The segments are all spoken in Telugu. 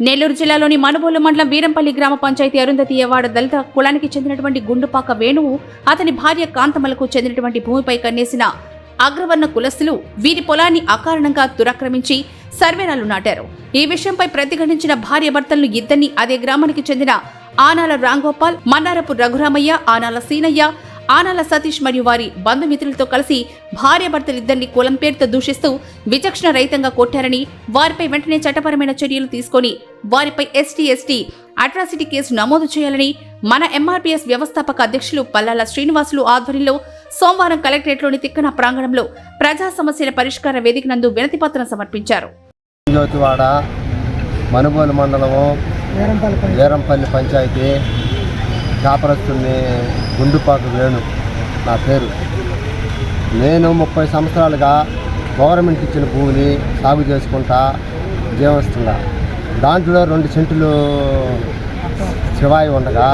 నెల్లూరు జిల్లాలోని మనుబోలు మండలం వీరంపల్లి గ్రామ పంచాయతీ అరుంధతి అవార్డు దళిత కులానికి చెందినటువంటి గుండుపాక వేణువు అతని భార్య కాంతమలకు చెందినటువంటి భూమిపై కన్నేసిన అగ్రవర్ణ కులస్తులు వీరి పొలాన్ని అకారణంగా దురాక్రమించి సర్వేరాలు నాటారు. ఈ విషయంపై ప్రతిఘటించిన భార్య భర్తలను ఇద్దరిని అదే గ్రామానికి చెందిన ఆనాల రాంగోపాల్ మన్నారపు రఘురామయ్య ఆనాల సీనయ్య ఆనాల సతీష్ మరియు వారి బంధుమిత్రులతో కలిసి భార్యాభర్తలిద్దరిని కులం పేరుతో దూషిస్తూ విచక్షణ రహితంగా కొట్టారని వారిపై వెంటనే చట్టపరమైన చర్యలు తీసుకొని వారిపై ఎస్టీ ఎస్టీ అట్రాసిటీ కేసు నమోదు చేయాలని మన ఎంఆర్పీఎస్ వ్యవస్థాపక అధ్యక్షులు పల్లాల శ్రీనివాసులు ఆధ్వర్యంలో సోమవారం కలెక్టరేట్లోని తిక్కన ప్రాంగణంలో ప్రజా సమస్యల పరిష్కార వేదిక నందు వినతిపత్రం సమర్పించారు. మనుబోలు మండలము వీరంపల్లి పంచాయతీ. కాపరస్తుని గుండుపాకు వేణు. నా పేరు. నేను ముప్పై సంవత్సరాలుగా గవర్నమెంట్ ఇచ్చిన భూమిని సాగు చేసుకుంటా జీవిస్తున్నా దాంట్లో రెండు సెంటులు శివాయి ఉండగా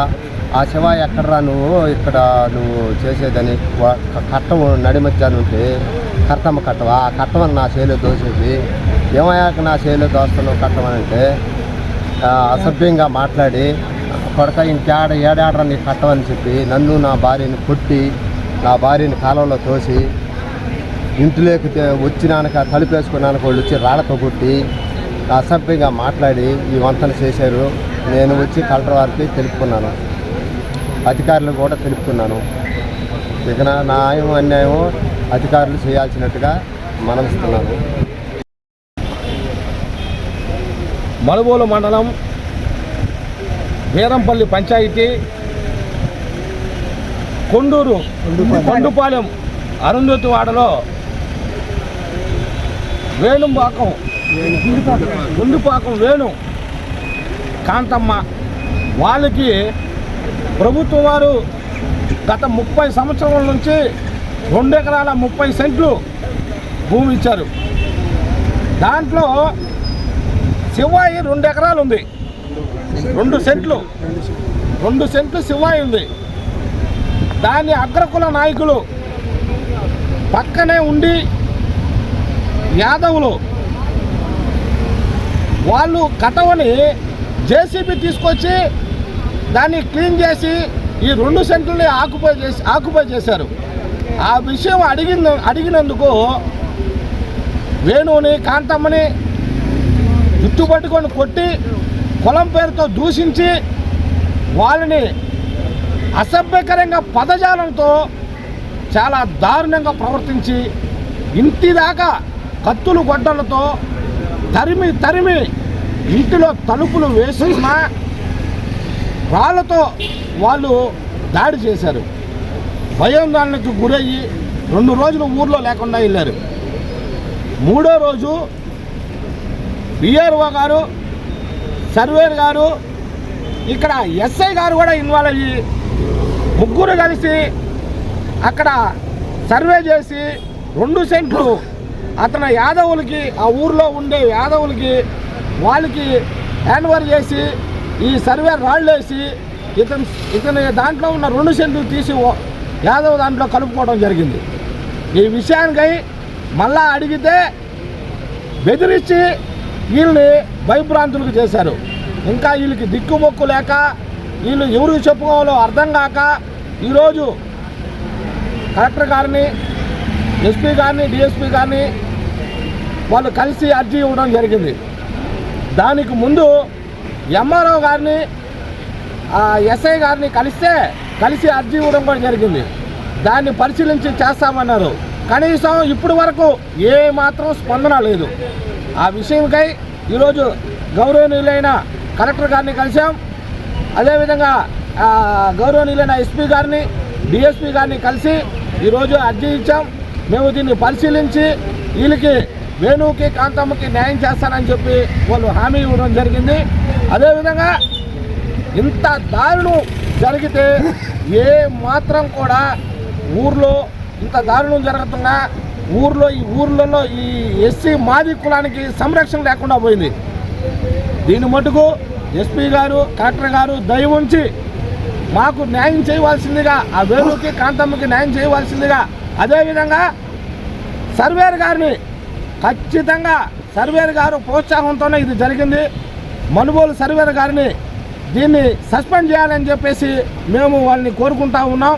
ఆ శివాయి ఎక్కడరా నువ్వు? ఇక్కడ నువ్వు చేసేదని కట్టము నడి నడిమధ్యాహ్నం ఉంటే కట్టమ్మ కట్టవా? ఆ కట్టమని నా చేలో దోసేసి ఏమయ్యాక నా చేలో దోస్తున్నావు కట్టమని అంటే అసభ్యంగా మాట్లాడి కొడక ఇంకేడ ఏడాడరా నీ కట్టమని చెప్పి నన్ను నా భార్యని కొట్టి నా భార్యని కాలంలో తోసి ఇంటిలోకి తే- వచ్చినాక తలుపేసుకున్నాక వాళ్ళు వచ్చి రాళ్ళతో కొట్టి అసభ్యంగా మాట్లాడి ఈ వంతలు చేశారు. నేను వచ్చి కలెక్టర్ వారికి తెలుపుకున్నాను. అధికారులు కూడా తెలుపుకున్నాను. ఇక నా న్యాయం అన్యాయం అధికారులు చేయాల్సినట్టుగా మనవిస్తున్నాను. మలుబోలు మండలం వీరంపల్లి పంచాయతీ కొండూరు కొండుపాలెం అరుంధతివాడలో వేణుంపాకం వేణుపాకం గుండుపాకం వేణు కాంతమ్మ వాళ్ళకి ప్రభుత్వం వారు గత ముప్పై సంవత్సరాల నుంచి రెండు ఎకరాల ముప్పై సెంట్లు భూమి ఇచ్చారు. దాంట్లో శివాయి రెండు ఎకరాలు ఉంది. రెండు సెంట్లు. రెండు సెంట్లు శివాయి ఉంది. దాని అగ్రకుల నాయకులు పక్కనే ఉండి యాదవులు వాళ్ళు కటవని జేసీబీ తీసుకొచ్చి దాన్ని క్లీన్ చేసి ఈ రెండు సెంట్లని ఆకుపై చేసి ఆకుపై చేశారు. ఆ విషయం అడిగిన అడిగినందుకు వేణువుని కాంతమ్మని జుట్టు పట్టుకొని కొట్టి కులం పేరుతో దూషించి వాళ్ళని అసభ్యకరంగా పదజాలంతో చాలా దారుణంగా ప్రవర్తించి ఇంటిదాకా కత్తులు గొడ్డలతో తరిమి తరిమి ఇంటిలో తలుపులు వేసుకున్న రాళ్ళతో వాళ్ళు దాడి చేశారు. భయోందోళనకు గురయ్యి రెండు రోజులు ఊర్లో లేకుండా వెళ్ళారు. మూడో రోజు బిఆర్ఓ గారు సర్వేర్ గారు ఇక్కడ ఎస్ఐ గారు కూడా ఇన్వాల్వ్ అయ్యి ముగ్గురు కలిసి అక్కడ సర్వే చేసి రెండు సెంట్లు అతను యాదవులకి ఆ ఊర్లో ఉండే యాదవులకి వాళ్ళకి హ్యాండ్ఓవర్ చేసి ఈ సర్వే రాళ్ళు వేసి ఇతను ఇతని దాంట్లో ఉన్న రెండు సెంట్లు తీసి ఓ- యాదవ్ దాంట్లో కలుపుకోవడం జరిగింది. ఈ విషయానికై మళ్ళా అడిగితే బెదిరించి వీళ్ళని భయభ్రాంతులకు చేశారు. ఇంకా వీళ్ళకి దిక్కుమొక్కు లేక వీళ్ళు ఎవరికి చెప్పుకోవాలో అర్థం కాక ఈరోజు కలెక్టర్ గారిని ఎస్పీ గారిని డిఎస్పీ గారిని వాళ్ళు కలిసి అర్జీ ఇవ్వడం జరిగింది. దానికి ముందు ఎంఆర్ఓ గారిని ఆ ఎస్ఐ గారిని కలిస్తే కలిసి అర్జీ ఇవ్వడం కూడా జరిగింది. దాన్ని పరిశీలించి చేస్తామన్నారు. కనీసం ఇప్పటి వరకు ఏ మాత్రం స్పందన లేదు. ఆ విషయంకై ఈరోజు గౌరవనీయులైన కలెక్టర్ గారిని కలిసాం అదేవిధంగా గౌరవనీయులైన ఎస్పీ గారిని డిఎస్పీ గారిని కలిసి ఈరోజు అర్జీ ఇచ్చాం. మేము దీన్ని పరిశీలించి వీళ్ళకి వేణుకి కాంతమ్మకి న్యాయం చేస్తానని చెప్పి వాళ్ళు హామీ ఇవ్వడం జరిగింది. అదేవిధంగా ఇంత దారుణం జరిగితే ఏ మాత్రం కూడా ఊర్లో ఇంత దారుణం జరుగుతున్నా ఊర్లో ఈ ఊర్లలో ఈ ఎస్సీ మాది కులానికి సంరక్షణ లేకుండా పోయింది. దీని మటుకు ఎస్పీ గారు కలెక్టర్ గారు దయ ఉంచి మాకు న్యాయం చేయవలసిందిగా ఆ వేణుకి కాంతమ్మకి న్యాయం చేయవలసిందిగా అదేవిధంగా సర్వేర్ గారిని ఖచ్చితంగా సర్వేర్ గారు ప్రోత్సాహంతోనే ఇది జరిగింది. మనుబోలు సర్వేర్ గారిని దీన్ని సస్పెండ్ చేయాలని చెప్పేసి మేము వాళ్ళని కోరుకుంటా ఉన్నాం.